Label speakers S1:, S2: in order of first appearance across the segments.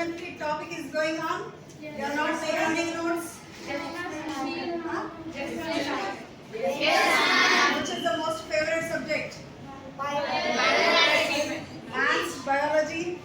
S1: presently topic is going on. You are not taking any notes. Yes. Which is the most favorite subject? Maths, biology.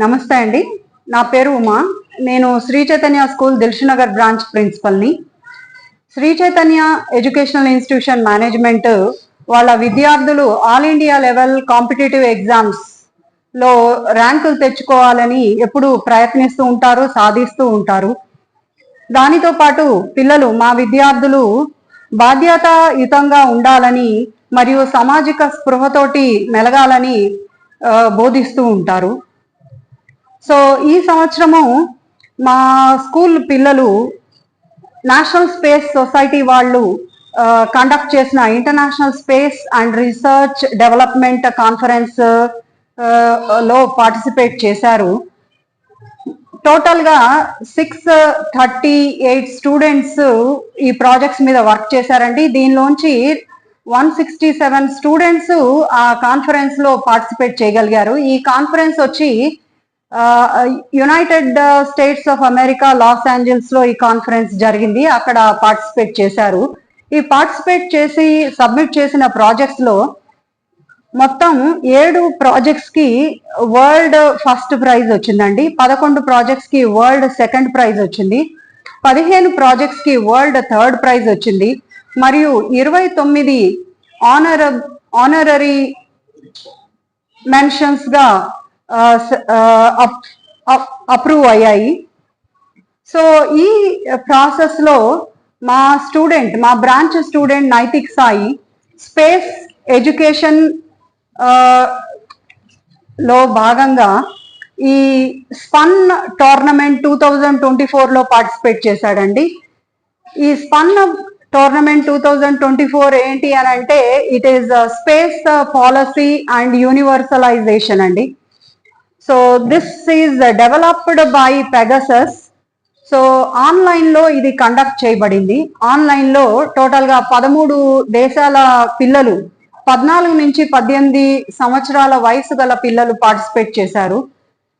S2: నమస్తే అండి. నా పేరు ఉమా. నేను Sri Chaitanya school Dilsukhnagar branch ప్రిన్సిపల్ని. Sri Chaitanya educational institution management వాళ్ళ విద్యార్థులు all India level competitive ఎగ్జామ్స్లో ర్యాంకులు తెచ్చుకోవాలని ఎప్పుడు ప్రయత్నిస్తూ ఉంటారు సాధిస్తూ ఉంటారు. దానితో పాటు పిల్లలు మా విద్యార్థులు బాధ్యతాయుతంగా ఉండాలని మరియు సామాజిక స్పృహతోటి మెలగాలని బోధిస్తూ ఉంటారు. సో ఈ సంవత్సరము మా స్కూల్ పిల్లలు నేషనల్ స్పేస్ సొసైటీ వాళ్ళు కండక్ట్ చేసిన international space and research development కాన్ఫరెన్స్లో పార్టిసిపేట్ చేశారు. టోటల్గా సిక్స్ థర్టీ ఎయిట్ స్టూడెంట్స్ ఈ ప్రాజెక్ట్స్ మీద వర్క్ చేశారండి. దీనిలోంచి వన్ సిక్స్టీ సెవెన్ స్టూడెంట్స్ ఆ కాన్ఫరెన్స్లో పార్టిసిపేట్ చేయగలిగారు. ఈ కాన్ఫరెన్స్ వచ్చి United States of America Los ఏంజల్స్లో ఈ కాన్ఫరెన్స్ జరిగింది. అక్కడ పార్టిసిపేట్ చేశారు. ఈ పార్టిసిపేట్ చేసి సబ్మిట్ చేసిన ప్రాజెక్ట్స్లో మొత్తం ఏడు ప్రాజెక్ట్స్కి వరల్డ్ ఫస్ట్ ప్రైజ్ వచ్చిందండి. పదకొండు ప్రాజెక్ట్స్కి వరల్డ్ సెకండ్ ప్రైజ్ వచ్చింది. పదిహేను ప్రాజెక్ట్స్కి వరల్డ్ థర్డ్ ప్రైజ్ వచ్చింది. మరియు ఇరవై తొమ్మిది ఆనర్ ఆనరరీ మెన్షన్స్గా అప్రూవ్ అయ్యాయి. సో ఈ ప్రాసెస్లో మా స్టూడెంట్ మా branch student Naitik Sai space ఎడ్యుకేషన్లో భాగంగా ఈ span tournament two thousand twenty ఫోర్లో పార్టిసిపేట్ చేశాడండి. ఈ span tournament two thousand twenty four ఏంటి అని అంటే it is space policy and universalization అండి. So this is developed by Pegasus so ఆన్లైన్లో ఇది కండక్ట్ చేయబడింది. ఆన్లైన్లో టోటల్గా పదమూడు దేశాల పిల్లలు పద్నాలుగు నుంచి పద్దెనిమిది సంవత్సరాల వయసు గల పిల్లలు పార్టిసిపేట్ చేశారు.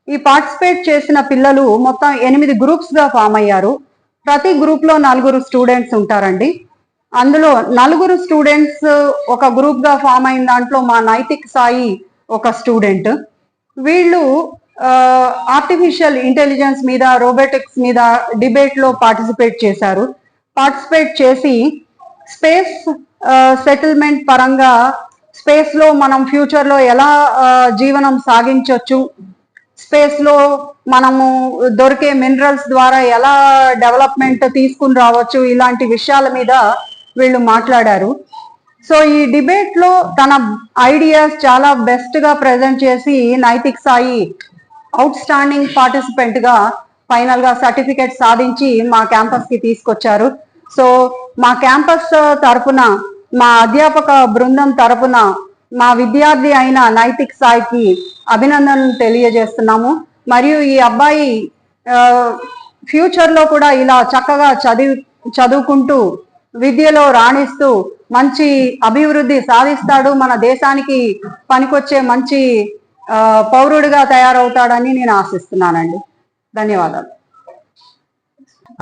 S2: ఈ పార్టిసిపేట్ చేసిన పిల్లలు మొత్తం ఎనిమిది గ్రూప్స్గా ఫామ్ అయ్యారు. ప్రతి గ్రూప్లో నలుగురు స్టూడెంట్స్ ఉంటారండి. అందులో నలుగురు స్టూడెంట్స్ ఒక గ్రూప్గా ఫామ్ అయిన దాంట్లో మా నైతిక్ సాయి ఒక స్టూడెంట్ వీళ్ళు ఆర్టిఫిషియల్ ఇంటెలిజెన్స్ మీద రోబోటిక్స్ మీద డిబేట్లో పార్టిసిపేట్ చేశారు. పార్టిసిపేట్ చేసి స్పేస్ సెటిల్మెంట్ పరంగా స్పేస్లో మనం ఫ్యూచర్లో ఎలా జీవనం సాగించవచ్చు స్పేస్లో మనము దొరికే మినరల్స్ ద్వారా ఎలా డెవలప్మెంట్ తీసుకుని రావచ్చు? ఇలాంటి విషయాల మీద వీళ్ళు మాట్లాడారు. సో ఈ డిబేట్లో తన ఐడియాస్ చాలా బెస్ట్గా ప్రజెంట్ చేసి నైతిక్ సాయి అవుట్ స్టాండింగ్ పార్టిసిపెంట్గా ఫైనల్గా సర్టిఫికేట్ సాధించి మా క్యాంపస్కి తీసుకొచ్చారు. సో మా క్యాంపస్ తరపున మా అధ్యాపక బృందం తరపున మా విద్యార్థి అయిన నైతిక్ సాయికి అభినందనలు తెలియజేస్తున్నాము. మరియు ఈ అబ్బాయి ఫ్యూచర్లో కూడా ఇలా చక్కగా చదివి చదువుకుంటూ విద్యలో రాణిస్తూ మంచి అభివృద్ధి సాధిస్తాడు మన దేశానికి పనికొచ్చే మంచి పౌరుడిగా తయారవుతాడని నేను ఆశిస్తున్నానండి. ధన్యవాదాలు.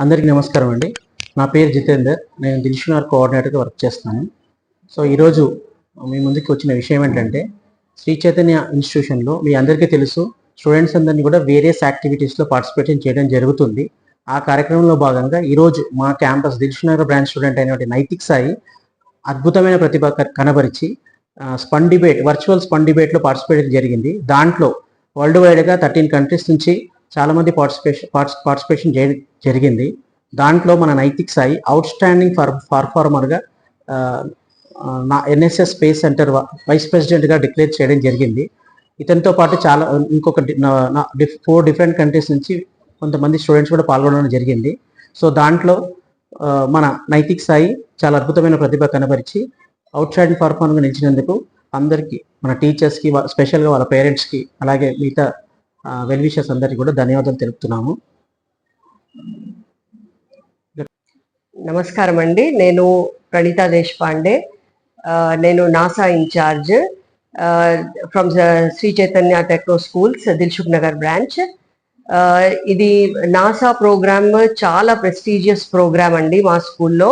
S3: అందరికీ నమస్కారం అండి. నా పేరు జితేందర్. నేను దిల్షునార్ కోఆర్డినేటర్గా వర్క్ చేస్తున్నాను. సో ఈరోజు మీ ముందుకు వచ్చిన విషయం ఏంటంటే శ్రీ చైతన్య ఇన్స్టిట్యూషన్లో మీ అందరికీ తెలుసు స్టూడెంట్స్ అందరినీ కూడా వేరియస్ యాక్టివిటీస్లో పార్టిసిపేషన్ చేయడం జరుగుతుంది. ఆ కార్యక్రమంలో భాగంగా ఈరోజు మా క్యాంపస్ దిల్షునగర్ బ్రాంచ్ స్టూడెంట్ అయినటువంటి నైతిక్ సాయి అద్భుతమైన ప్రతిభ కనబరిచి స్పన్ డిబేట్ వర్చువల్ స్పన్ డిబేట్లో పార్టిసిపేట్ జరిగింది. దాంట్లో వరల్డ్ వైడ్గా థర్టీన్ కంట్రీస్ నుంచి చాలామంది పార్టిసిపేషన్ పార్టిసిపేషన్ పార్టిసిపేషన్ జరిగింది. దాంట్లో మన Naitik Sai outstanding for పర్ఫార్మర్గా నా ఎన్ఎస్ఎస్ స్పేస్ సెంటర్ వైస్ ప్రెసిడెంట్గా డిక్లేర్ చేయడం జరిగింది. ఇతనితో పాటు చాలా ఇంకొక ఫోర్ డిఫరెంట్ కంట్రీస్ నుంచి కొంతమంది స్టూడెంట్స్ కూడా పాల్గొనడం జరిగింది. సో దాంట్లో మన నైతిక్ సాయి చాలా అద్భుతమైన ప్రతిభ కనబరిచి అవుట్ సైడ్ పర్ఫార్మర్గా నిలిచినందుకు అందరికీ మన టీచర్స్కి స్పెషల్గా వాళ్ళ పేరెంట్స్కి అలాగే మిగతా వెల్ విషర్స్ అందరికీ కూడా ధన్యవాదాలు తెలుపుతున్నాము.
S4: నమస్కారం అండి. నేను ప్రణీత దేశపాండే. నేను NASA incharge from Shri Chaitanya techno schools Dilsukh Nagar branch ఇది నాసా ప్రోగ్రామ్ చాలా ప్రెస్టీజియస్ ప్రోగ్రామ్ అండి మా స్కూల్లో.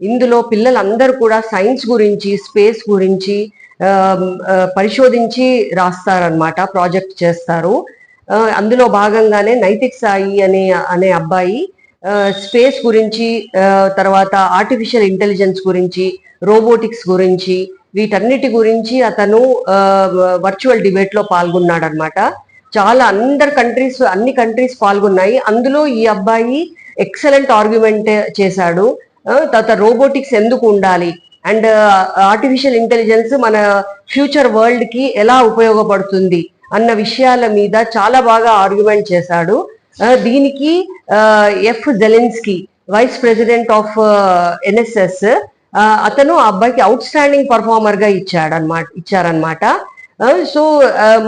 S4: ఇందులో పిల్లలందరూ కూడా సైన్స్ గురించి స్పేస్ గురించి పరిశోధించి రాస్తారనమాట ప్రాజెక్ట్ చేస్తారు. అందులో భాగంగానే నైతిక్ సాయి అనే అనే అబ్బాయి స్పేస్ గురించి తర్వాత ఆర్టిఫిషియల్ ఇంటెలిజెన్స్ గురించి రోబోటిక్స్ గురించి వీటన్నిటి గురించి అతను వర్చువల్ డిబేట్లో పాల్గొన్నాడనమాట చాలా అందరు కంట్రీస్ అన్ని కంట్రీస్ పాల్గొన్నాయి. అందులో ఈ అబ్బాయి ఎక్సలెంట్ ఆర్గ్యుమెంట్ చేశాడు. తర్వాత రోబోటిక్స్ ఎందుకు ఉండాలి? అండ్ ఆర్టిఫిషియల్ ఇంటెలిజెన్స్ మన ఫ్యూచర్ వరల్డ్కి ఎలా ఉపయోగపడుతుంది? అన్న విషయాల మీద చాలా బాగా ఆర్గ్యుమెంట్ చేశాడు. దీనికి F Zelensky vice president of NSS అతను ఆ అబ్బాయికి అవుట్ స్టాండింగ్ పర్ఫార్మర్గా ఇచ్చాడు అనమాట ఇచ్చారనమాట సో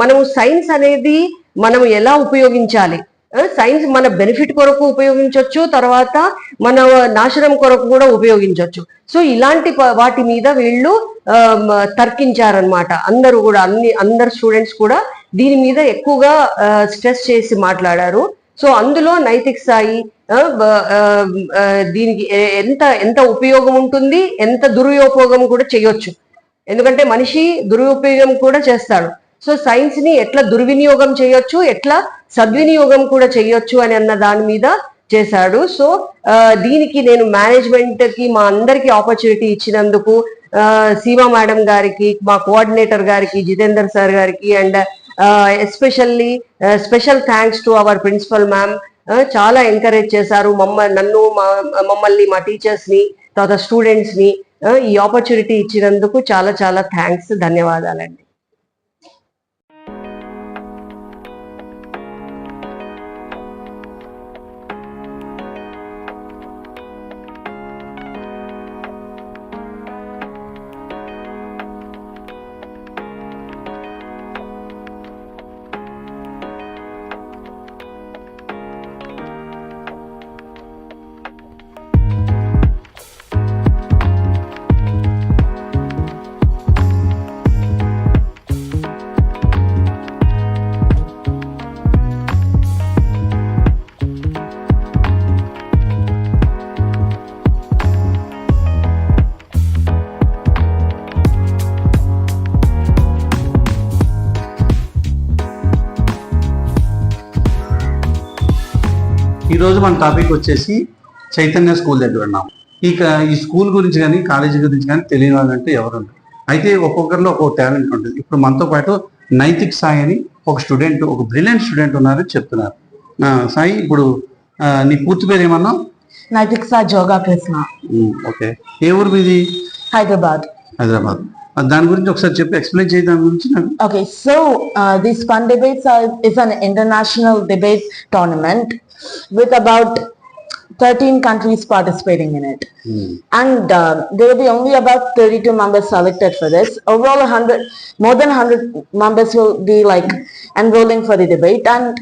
S4: మనము సైన్స్ అనేది మనం ఎలా ఉపయోగించాలి? సైన్స్ మన బెనిఫిట్ కొరకు ఉపయోగించవచ్చు తర్వాత మన నాశనం కొరకు కూడా ఉపయోగించవచ్చు సో ఇలాంటి వాటి మీద వీళ్ళు తర్కించారనమాట అందరూ కూడా అన్ని అందరు స్టూడెంట్స్ కూడా దీని మీద ఎక్కువగా స్ట్రెస్ చేసి మాట్లాడారు. సో అందులో నైతిక స్థాయి దీనికి ఎంత ఎంత ఉపయోగం ఉంటుంది ఎంత దురుపయోగం కూడా చేయొచ్చు. ఎందుకంటే మనిషి దురుపయోగం కూడా చేస్తాడు. సో సైన్స్ని ఎట్లా దుర్వినియోగం చేయొచ్చు ఎట్లా సద్వినియోగం కూడా చేయొచ్చు అని అన్న దాని మీద చేశాడు. సో దీనికి నేను మేనేజ్మెంట్కి మా అందరికి ఆపర్చునిటీ ఇచ్చినందుకు సీమా మేడం గారికి మా కోఆర్డినేటర్ గారికి జితేందర్ సార్ గారికి and especially special thanks to our principal ma'am చాలా ఎంకరేజ్ చేశారు. మమ్మ నన్ను మా- మమ్మల్ని మా టీచర్స్ని తర్వాత స్టూడెంట్స్ని ఈ ఆపర్చునిటీ ఇచ్చినందుకు చాలా చాలా థ్యాంక్స్ ధన్యవాదాలండి.
S5: ఈరోజు మన టాపిక్ వచ్చేసి చైతన్య స్కూల్ దగ్గర ఉన్నాం. ఇక ఈ స్కూల్ గురించి కానీ కాలేజీ గురించి కానీ తెలియని వాళ్ళంటే ఎవరు ఉండరు. అయితే ఒక్కొక్కరిలో ఒక్కొక్క టాలెంట్ ఉంటుంది. ఇప్పుడు మనతో పాటు నైతిక్ సాయి అని ఒక స్టూడెంట్ ఒక బ్రిలియంట్ స్టూడెంట్ ఉన్నారని చెప్తున్నారు. సాయి ఇప్పుడు నీ పూర్తి పేరు ఏమన్నా?
S6: నైతిక్ సా జోగా కృష్ణ.
S5: ఓకే. ఏ ఊరు మీది?
S6: హైదరాబాద్.
S5: హైదరాబాద్. దాని గురించి ఒకసారి చెప్పి ఎక్స్ప్లెయిన్ చేయి దాని గురించి
S6: uh, these fun debates are is an international debate tournament with about 13 countries participating in it. And uh, there will be only about 32 members selected for this. Overall, 100, more than 100 members will be like enrolling for the debate and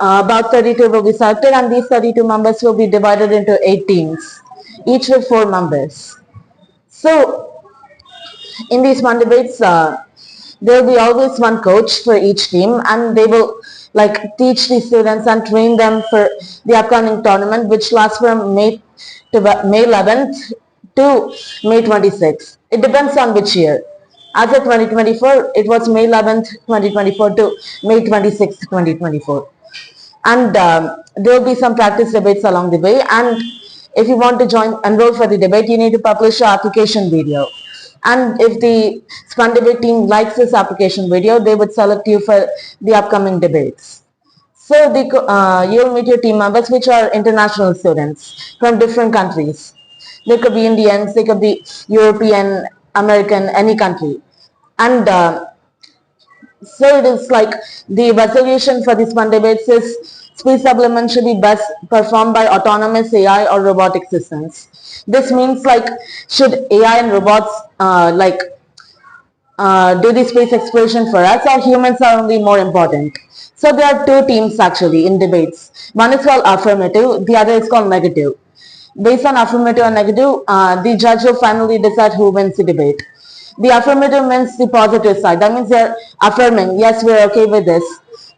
S6: uh, about 32 will be selected and these 32 members will be divided into eight teams, each with four members. So in these fun debates, uh, there will be always one coach for each team and they will like teach the students and train them for the upcoming tournament which lasts from May to May 11th to May 26th. It depends on which year. As of 2024, it was May 11th, 2024 to May 26th, 2024 and um, there will be some practice debates along the way and if you want to join enroll for the debate you need to publish your application video and if the spun team likes this application video they would select you for the upcoming debates. So the, uh, you'll meet your team members which are international students from different countries they could be indians they could be european american any country. And uh, so it is like the resolution for this one debates is speech supplement should be best performed by autonomous AI or robotic systems. This means like should AI and robots uh, like uh, do the space exploration for us or humans are only more important. So there are two teams actually in debates. One is called affirmative, the other is called negative. Based on affirmative and negative, uh, the judge will finally decide who wins the debate. The affirmative means the positive side. That means they're affirming, yes, we're okay with this.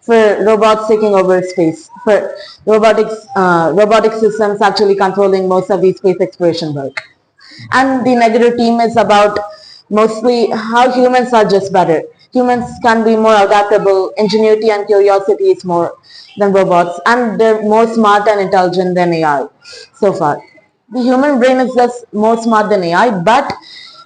S6: For robots taking over space, for robotics, uh, robotic systems actually controlling most of the space exploration work. And the negative team is about mostly how humans are just better. Humans can be more adaptable, ingenuity and curiosity is more than robots, and they're more smart and intelligent than AI so far. The human brain is just more smart than AI, but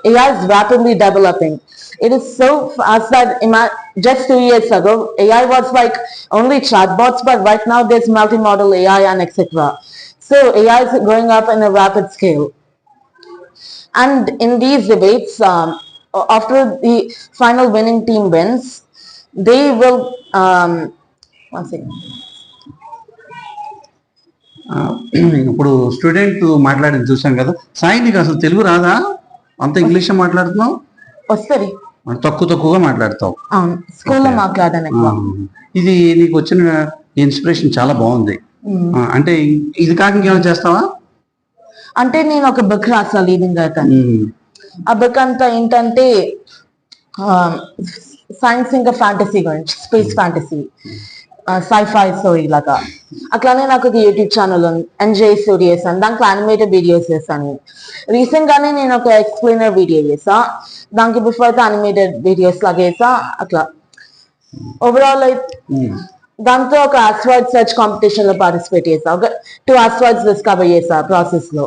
S6: AI is rapidly developing. It is so fast that ima- just two years ago, AI was like only chatbots, but right now there's multimodal AI and etc. So AI is going up in a rapid scale. And in these debates, um, after the final winning team wins, they will, um, one second.
S5: ఆ, ఇప్పుడు student మాట్లాడింది చూసాం కదా సాయి నీకు అసలు తెలుగు రాదా అంత English మాట్లాడుతున్నావు?
S6: వస్తుంది.
S5: తక్కువ తక్కువగా మాట్లాడతావు.
S6: అవును స్కూల్లో మాట్లాడాను ఎక్కువ
S5: ఇది నీకు వచ్చిన ఇన్స్పిరేషన్ చాలా బాగుంది. అంటే ఇది కాక ఇంకేమైనా చేస్తావా?
S6: అంటే నేను ఒక బుక్ రాసా అయితే
S5: ఉమ్,
S6: ఆ బుక్ అంతా ఏంటంటే సైన్స్ ఇంకా ఫ్యాంటసీ గురించి స్పేస్ ఫ్యాంటసీ. సైఫై స్టోరీ లాగా. అట్లానే నాకు ఒక యూట్యూబ్ ఛానల్ ఉంది ఎన్జే స్టూడియోస్ అని దాంట్లో యానిమేటెడ్ వీడియోస్ చేస్తాను రీసెంట్ గానే నేను ఒక ఎక్స్ప్లెయినర్ వీడియో చేసా దానికి బిఫోర్ అయితే యానిమేటెడ్ వీడియోస్ లాగా చేసా అట్లా. ఓవరాల్ అయితే
S5: ఉమ్.
S6: దాంతో ఒక ఆస్వాడ్ సెర్చ్ కాంపిటీషన్లో పార్టిసిపేట్ చేసా ఒక టూ ఆస్వాడ్స్ డిస్కవర్ చేసా ప్రాసెస్లో.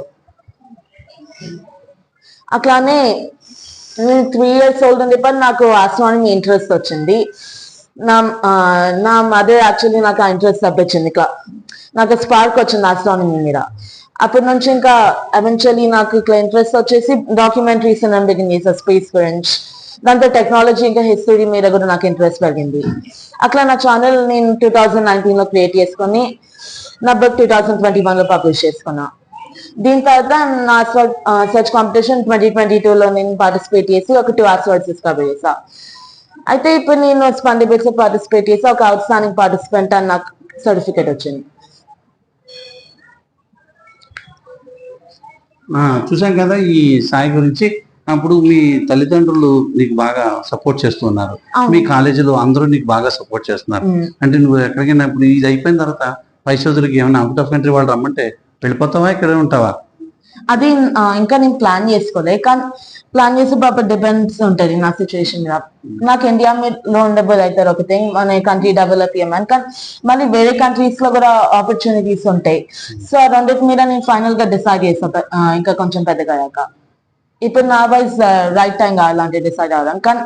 S6: అట్లానే నేను త్రీ ఇయర్స్ ఓల్డ్ ఉండేప్పుడు నాకు ఆస్ట్రానమీ ఇంట్రెస్ట్ వచ్చింది. నా నా మదర్ యాక్చువల్లీ నాకు ఆ ఇంట్రెస్ట్ తప్పించింది. ఇట్లా నాకు స్పార్క్ వచ్చింది ఆస్ట్రానమీ మీద. అప్పటి నుంచి ఇంకా ఎవెన్చువలీ నాకు ఇట్లా ఇంట్రెస్ట్ వచ్చేసి డాక్యుమెంటరీస్ బిగిన్ చేసా స్పేస్ గురించి. దాంతో టెక్నాలజీ ఇంకా హిస్టరీ మీద కూడా నాకు ఇంట్రెస్ట్ పెరిగింది. అట్లా నా ఛానల్ నేను టూ థౌజండ్ నైన్టీన్లో క్రియేట్ చేసుకొని నా బుక్ టూ థౌజండ్ ట్వంటీ వన్లో పబ్లిష్ చేసుకున్నా. దీని తర్వాత నా search competition twenty twenty two లో నేను పార్టిసిపేట్ చేసి ఒక టూ అవార్డ్స్ డిస్కవర్ చేసా అయితే ఇప్పుడు నేను డిబేట్స్లో పార్టిసిపేట్ చేసి ఒక అవుట్ స్టాండింగ్ పార్టిసిపెంట్ అని నాకు సర్టిఫికేట్ వచ్చింది.
S5: ఆ, చూసాం కదా ఈ సాయి గురించి. అప్పుడు మీ తల్లిదండ్రులు నీకు బాగా సపోర్ట్ చేస్తున్నారు. మీ కాలేజీలో అందరూ నీకు బాగా సపోర్ట్ చేస్తున్నారు. అంటే నువ్వు ఎక్కడికైనా ఇప్పుడు ఇది అయిపోయిన తర్వాత పై చదువులకి ఏమైనా అవుట్ ఆఫ్ కంట్రీ వాళ్ళు రమ్మంటే వెళ్ళిపోతావా ఇక్కడే ఉంటావా?
S6: అది ఇంకా నేను ప్లాన్ చేసుకోలే. కానీ ప్లాన్ చేసే ప్రాపర్ డిపెండ్స్ ఉంటుంది నా సిచ్యువేషన్ మీద. నాకు ఇండియా లో ఉండబుల్ అవుతారు ఒక థింగ్ మన కంట్రీ డెవలప్ చేయమని. కానీ మళ్ళీ వేరే కంట్రీస్లో కూడా ఆపర్చునిటీస్ ఉంటాయి. సో ఆ రెండింటి మీద నేను ఫైనల్గా డిసైడ్ చేసా ఇంకా కొంచెం పెద్దగా అయ్యాక. ఇప్పుడు నా వైజ్ రైట్ టైం కావాలంటే డిసైడ్ అవ్వడం. కానీ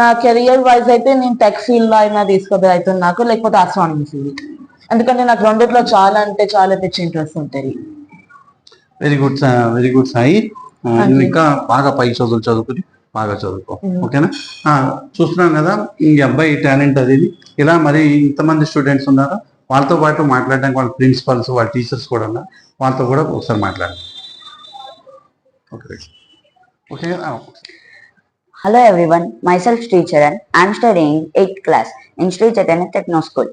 S6: నా కెరియర్ వైజ్ అయితే నేను టెక్ ఫీల్డ్లో అయినా తీసుకోబోయే అవుతుంది నాకు లేకపోతే ఆస్ట్రానమీ ఫీల్డ్ ఎందుకంటే నాకు రెండిట్లో చాలా అంటే చాలా పిచ్చి ఇంట్రెస్ట్ ఉంటుంది.
S5: Very good very good Sai. ఇంకా బాగా పై చదువులు చదువుకుని బాగా చదువుకో. ఓకేనా? చూస్తున్నాను కదా ఈ అబ్బాయి టాలెంట్ అది ఇలా మరి ఇంతమంది స్టూడెంట్స్ ఉన్నారా? వాళ్ళతో పాటు మాట్లాడడానికి వాళ్ళ ప్రిన్సిపల్స్ వాళ్ళ టీచర్స్ కూడా ఉన్నా వాళ్ళతో కూడా ఒకసారి మాట్లాడండి. Okay okay
S7: hello everyone myself teacher Charan I'm studying eighth class in Shri Charan techno school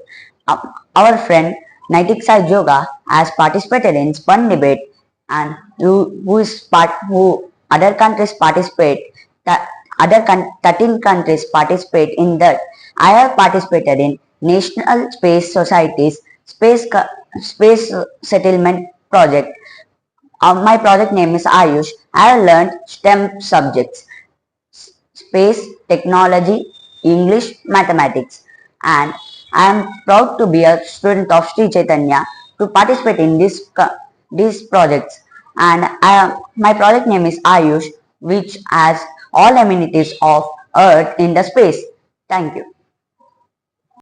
S7: our friend Naitik Sai జోగా has participated in span debate and who, who is part who other countries participate that other coun- 13 countries participate in that. I have participated in National Space Society's Space Space Settlement Project. Uh, my project name is Ayush. I have learned STEM subjects space, technology, English, mathematics. And I am proud to be a student of Sri Chaitanya to participate in this these projects. And I my project name is Ayush, which has all amenities of Earth in the space. Thank you.